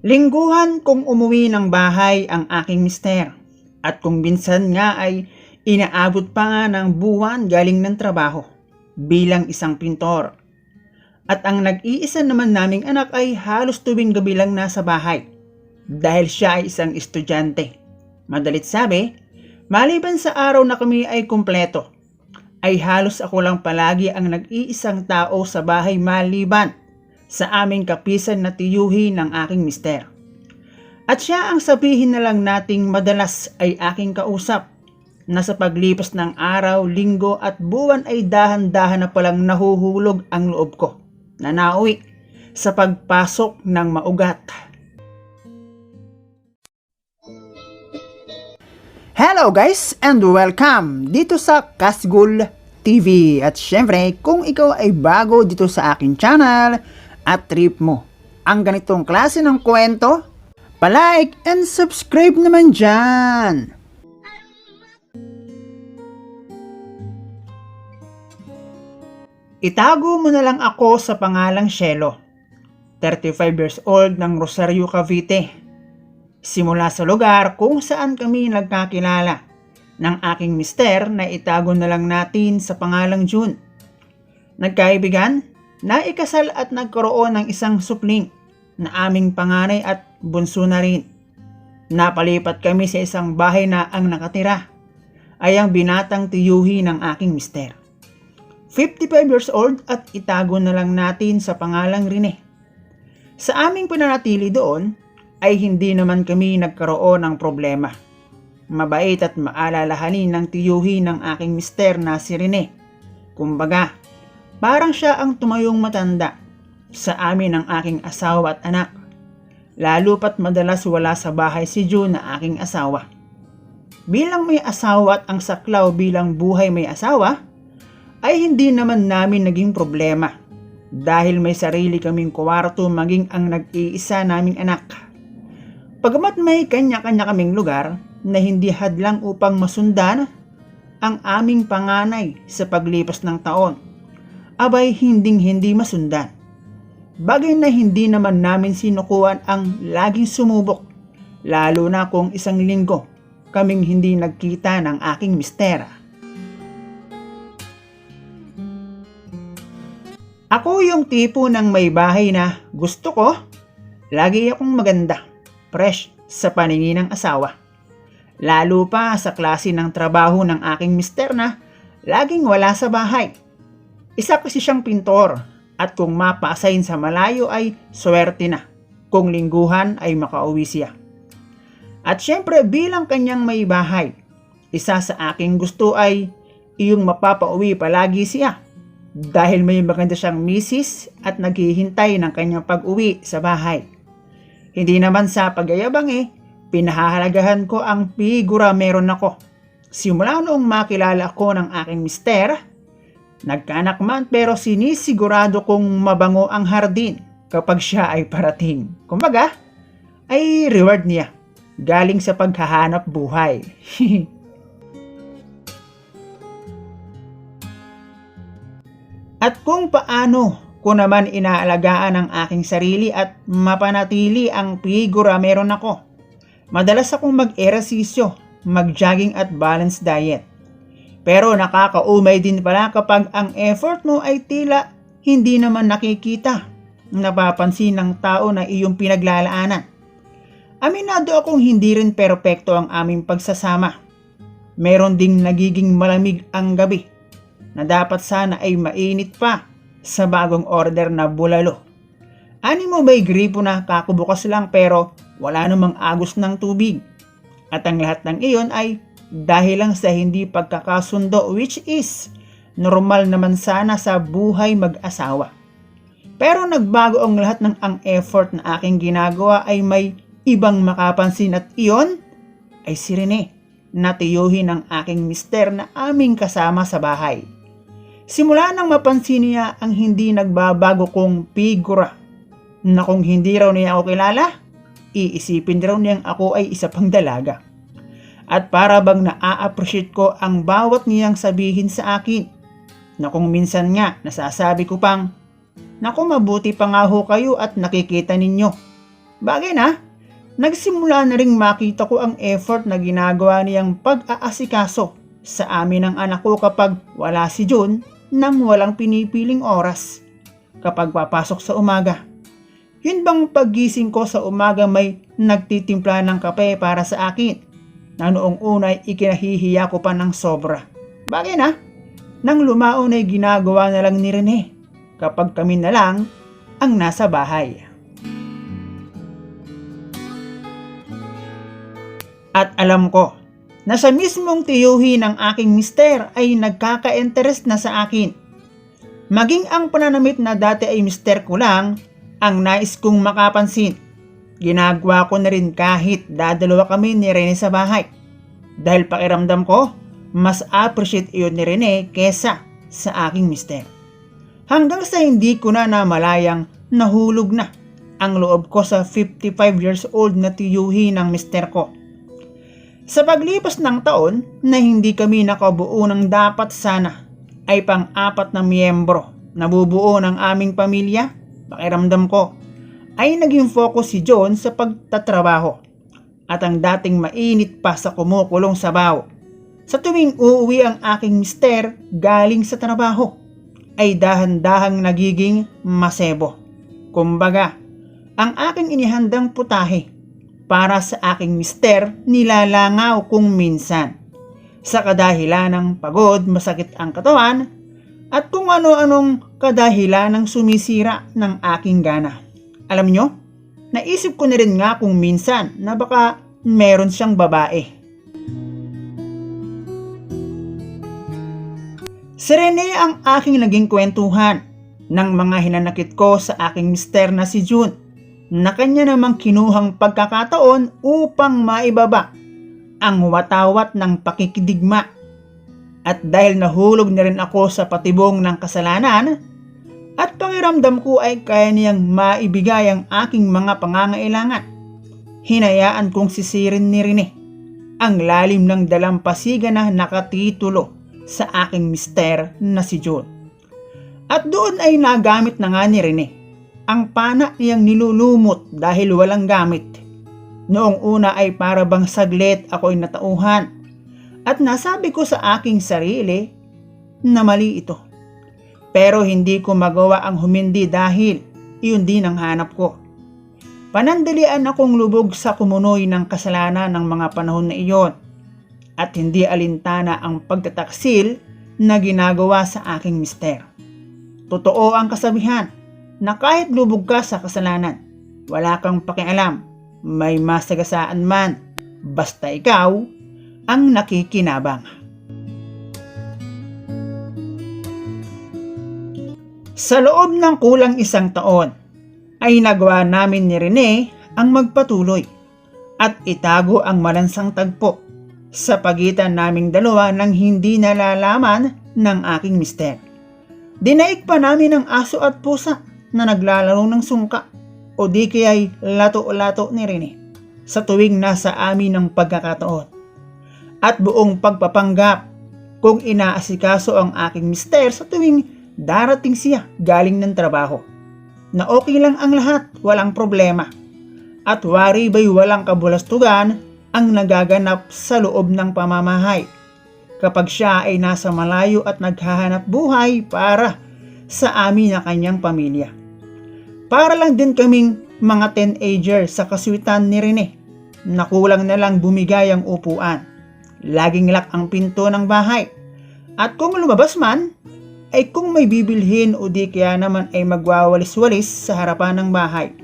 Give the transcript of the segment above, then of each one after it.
Lingguhan kung umuwi ng bahay ang aking mister. At kung minsan nga ay inaabot pa nga ng buwan galing ng trabaho bilang isang pintor. At ang nag-iisa naman naming anak ay halos tuwing gabi lang nasa bahay dahil siya ay isang estudyante. Madalit sabi, maliban sa araw na kami ay kumpleto, ay halos ako lang palagi ang nag-iisang tao sa bahay maliban sa aming kapisan na tiyuhi ng aking mister. At siya ang sabihin na lang nating madalas ay aking kausap na sa paglipas ng araw, linggo at buwan ay dahan-dahan na palang nahuhulog ang loob ko na nauwi sa pagpasok ng maugat. Hello guys and welcome dito sa Kasgul TV. At syempre, kung ikaw ay bago dito sa akin channel at trip mo ang ganitong klase ng kwento, palike and subscribe naman dyan. Itago mo na lang ako sa pangalang Shelo. 35 years old ng Rosario, Cavite. Simula sa lugar kung saan kami nagkakilala ng aking mister na itago na lang natin sa pangalang June. Nagkaibigan, naikasal at nagkaroon ng isang supling na aming panganay at bunso na rin. Napalipat kami sa isang bahay na ang nakatira ay ang binatang tiyuhi ng aking mister. 55 years old at itago na lang natin sa pangalang Rene. Sa aming pananatili doon ay hindi naman kami nagkaroon ng problema. Mabait at maalalahanin ng tiyuhi ng aking mister na si Rene. Kumbaga, parang siya ang tumayong matanda sa amin ng aking asawa at anak. Lalo pat madalas wala sa bahay si June na aking asawa. Bilang may asawa at ang saklaw bilang buhay may asawa, ay hindi naman namin naging problema dahil may sarili kaming kwarto maging ang nag-iisa naming anak. Pagamat may kanya-kanya kaming lugar na hindi hadlang upang masundan ang aming panganay sa paglipas ng taon, abay hinding hindi masundan. Bagay na hindi naman namin sinukuan ang laging sumubok, lalo na kung isang linggo kaming hindi nagkita ng aking mistera. Ako yung tipo ng may bahay na gusto ko, lagi akong maganda, fresh sa paningin ng asawa. Lalo pa sa klase ng trabaho ng aking mister na laging wala sa bahay. Isa kasi siyang pintor at kung mapa-assign sa malayo ay swerte na kung lingguhan ay makauwi siya. At syempre bilang kanyang may bahay, isa sa aking gusto ay iyong mapapauwi palagi siya dahil may maganda siyang misis at naghihintay ng kanyang pag-uwi sa bahay. Hindi naman sa pagyayabang eh, pinahahalagahan ko ang figura meron ako. Simula noong makilala ko ng aking mister, nagkaanak man pero sinisigurado kong mabango ang hardin kapag siya ay parating. Kumbaga, ay reward niya galing sa paghahanap buhay. At kung paano ko naman inaalagaan ang aking sarili at mapanatili ang figura meron ako. Madalas akong mag-eresisyo, mag-jogging at balanced diet. Pero nakakaumay din pala kapag ang effort mo ay tila hindi naman nakikita. Napapansin ng tao na iyong pinaglalaanan. Aminado akong hindi rin perpekto ang aming pagsasama. Meron ding nagiging malamig ang gabi na dapat sana ay mainit pa sa bagong order na bulalo. Ani mo ba'y gripo na kakubukas lang pero wala namang agos ng tubig? At ang lahat ng iyon ay dahil lang sa hindi pagkakasundo which is normal naman sana sa buhay mag-asawa. Pero nagbago ang lahat ng ang effort na aking ginagawa ay may ibang makapansin at iyon ay si Rene na tiyuhin ng aking mister na aming kasama sa bahay. Simula nang mapansin niya ang hindi nagbabago kong figura na kung hindi raw niya ako kilala, iisipin raw niyang ako ay isa pang dalaga. At para bang naa-appreciate ko ang bawat niyang sabihin sa akin na kung minsan nga nasasabi ko pang Naku mabuti pa nga ho kayo at nakikita ninyo. Bagay na, nagsimula na ring makita ko ang effort na ginagawa niyang pag-aasikaso sa amin ng anak ko kapag wala si June nang walang pinipiling oras kapag papasok sa umaga. Yun bang paggising ko sa umaga may nagtitimpla ng kape para sa akin na noong una ay ikinahihiya ko pa ng sobra. Bagay na, nang lumaon ay ginagawa na lang ni Rene kapag kami na lang ang nasa bahay. At alam ko na sa mismong tiyuhi ng aking mister ay nagkaka-interest na sa akin. Maging ang pananamit na dati ay mister ko lang ang nais kong makapansin. Ginagawa ko na rin kahit dadalawa kami ni Rene sa bahay. Dahil pakiramdam ko, mas appreciate iyon ni Rene kesa sa aking mister. Hanggang sa hindi ko na namalayang nahulog na ang loob ko sa 55 years old na tiyuhi ng mister ko. Sa paglipas ng taon na hindi kami nakabuo ng dapat sana ay pang-apat na miyembro na bubuo ng aming pamilya, pakiramdam ko ay naging focus si John sa pagtatrabaho at ang dating mainit pa sa kumukulong sabaw. Sa tuwing uuwi ang aking mister galing sa trabaho ay dahan-dahang nagiging masebo. Kumbaga, ang aking inihandang putahe para sa aking mister nilalangaw kung minsan. Sa kadahilan ng pagod, masakit ang katawan, at kung ano-anong kadahilan ng sumisira ng aking gana. Alam nyo, naisip ko na rin nga kung minsan na baka meron siyang babae. Si Rene ang aking naging kwentuhan ng mga hinanakit ko sa aking mister na si June na kanya namang kinuhang pagkakataon upang maibaba ang watawat ng pakikidigma. At dahil nahulog na rin ako sa patibong ng kasalanan, at pakiramdam ko ay kaya niyang maibigay ang aking mga pangangailangan. Hinayaan kong sisirin ni Rene ang lalim ng dalampasigan na nakatitulo sa aking mister na si John. At doon ay nagamit na nga ni Rene ang pana niyang nilulumot dahil walang gamit. Noong una ay para bang saglit ako'y natauhan at nasabi ko sa aking sarili na mali ito. Pero hindi ko magawa ang humindi dahil iyon din ang hanap ko. Panandalian akong lubog sa kumunoy ng kasalanan ng mga panahon na iyon at hindi alintana ang pagtataksil na ginagawa sa aking mister. Totoo ang kasabihan na kahit lubog ka sa kasalanan, wala kang pakialam, may masagasaan man, basta ikaw ang nakikinabang. Sa loob ng kulang isang taon, ay nagawa namin ni Rene ang magpatuloy at itago ang malansang tagpo sa pagitan naming dalawa nang hindi nalalaman ng aking mister. Dinaig pa namin ang aso at pusa na naglalaro ng sungka o di kaya'y lato-lato ni Rene sa tuwing nasa amin ng pagkakataon. At buong pagpapanggap kung inaasikaso ang aking mister sa tuwing darating siya galing ng trabaho. Na okay lang ang lahat, walang problema. At wari ba'y walang kabulastugan ang nagaganap sa loob ng pamamahay kapag siya ay nasa malayo at naghahanap buhay para sa amin na kanyang pamilya. Para lang din kaming mga teenager sa kaswitan ni Rene. Nakulang na lang bumigay ang upuan. Laging lock ang pinto ng bahay. At kung lumabas man, ay kung may bibilhin o di kaya naman ay magwawalis-walis sa harapan ng bahay.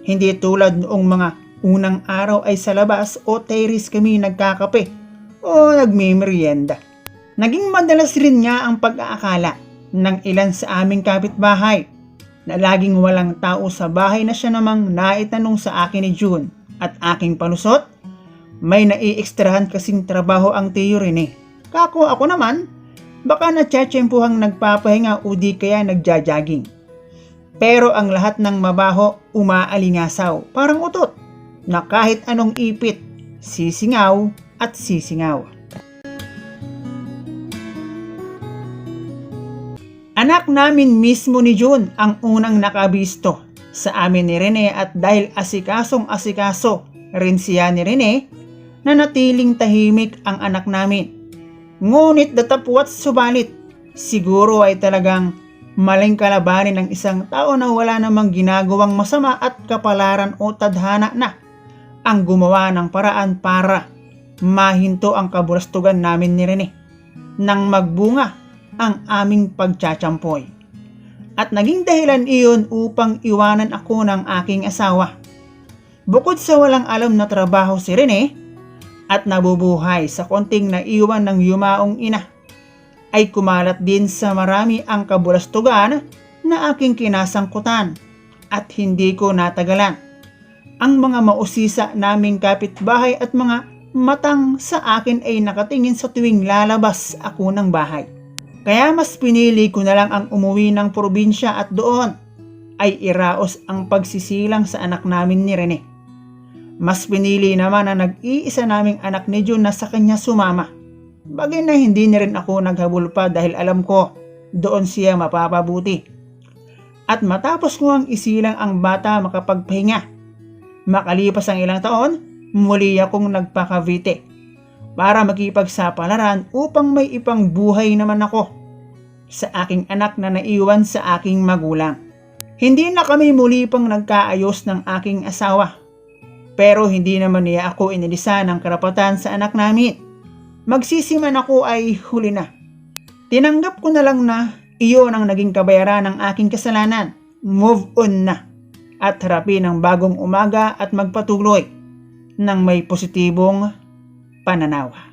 Hindi tulad noong mga unang araw ay sa labas o terrace kami nagkakape o nagmimerienda. Naging madalas rin nga ang pag-aakala ng ilan sa aming kapitbahay na laging walang tao sa bahay na siya namang naitanong sa akin ni June at aking palusot, may naiekstrahan kasing trabaho ang tiyo rin eh. Kako ako naman, baka natsatsyempuhang nagpapahinga o di kaya nagja-jogging. Pero ang lahat ng mabaho umaalingasaw, parang utot, na kahit anong ipit, sisingaw at sisingaw. Anak namin mismo ni June ang unang nakabisto sa amin ni Rene at dahil asikasong asikaso rin siya ni Rene, nanatiling tahimik ang anak namin. Ngunit datapwat subalit, siguro ay talagang maling kalabanin ng isang tao na wala namang ginagawang masama at kapalaran o tadhana na ang gumawa ng paraan para mahinto ang kabulastugan namin ni Rene nang magbunga ang aming pagtsatsampoy. At naging dahilan iyon upang iwanan ako ng aking asawa. Bukod sa walang alam na trabaho si Rene at nabubuhay sa konting naiwan ng yumaong ina, ay kumalat din sa marami ang kabulastugan na aking kinasangkutan at hindi ko natagalan. Ang mga mausisa naming kapitbahay at mga matang sa akin ay nakatingin sa tuwing lalabas ako ng bahay. Kaya mas pinili ko na lang ang umuwi ng probinsya at doon ay iraos ang pagsisilang sa anak namin ni Rene. Mas pinili naman na nag-iisa naming anak ni June na sa kanya sumama. Bagay na hindi na rin ako naghabol pa dahil alam ko doon siya mapapabuti. At matapos ko ang isilang ang bata makapagpahinga. Makalipas ang ilang taon, muli akong nagpakavite para makipagsapalaran upang may ipang buhay naman ako sa aking anak na naiwan sa aking magulang. Hindi na kami muli pang nagkaayos ng aking asawa. Pero hindi naman niya ako inilisa ng karapatan sa anak namin. Magsisiman ako ay huli na. Tinanggap ko na lang na iyon ang naging kabayaran ng aking kasalanan. Move on na. At harapin ang bagong umaga at magpatuloy ng may positibong pananaw.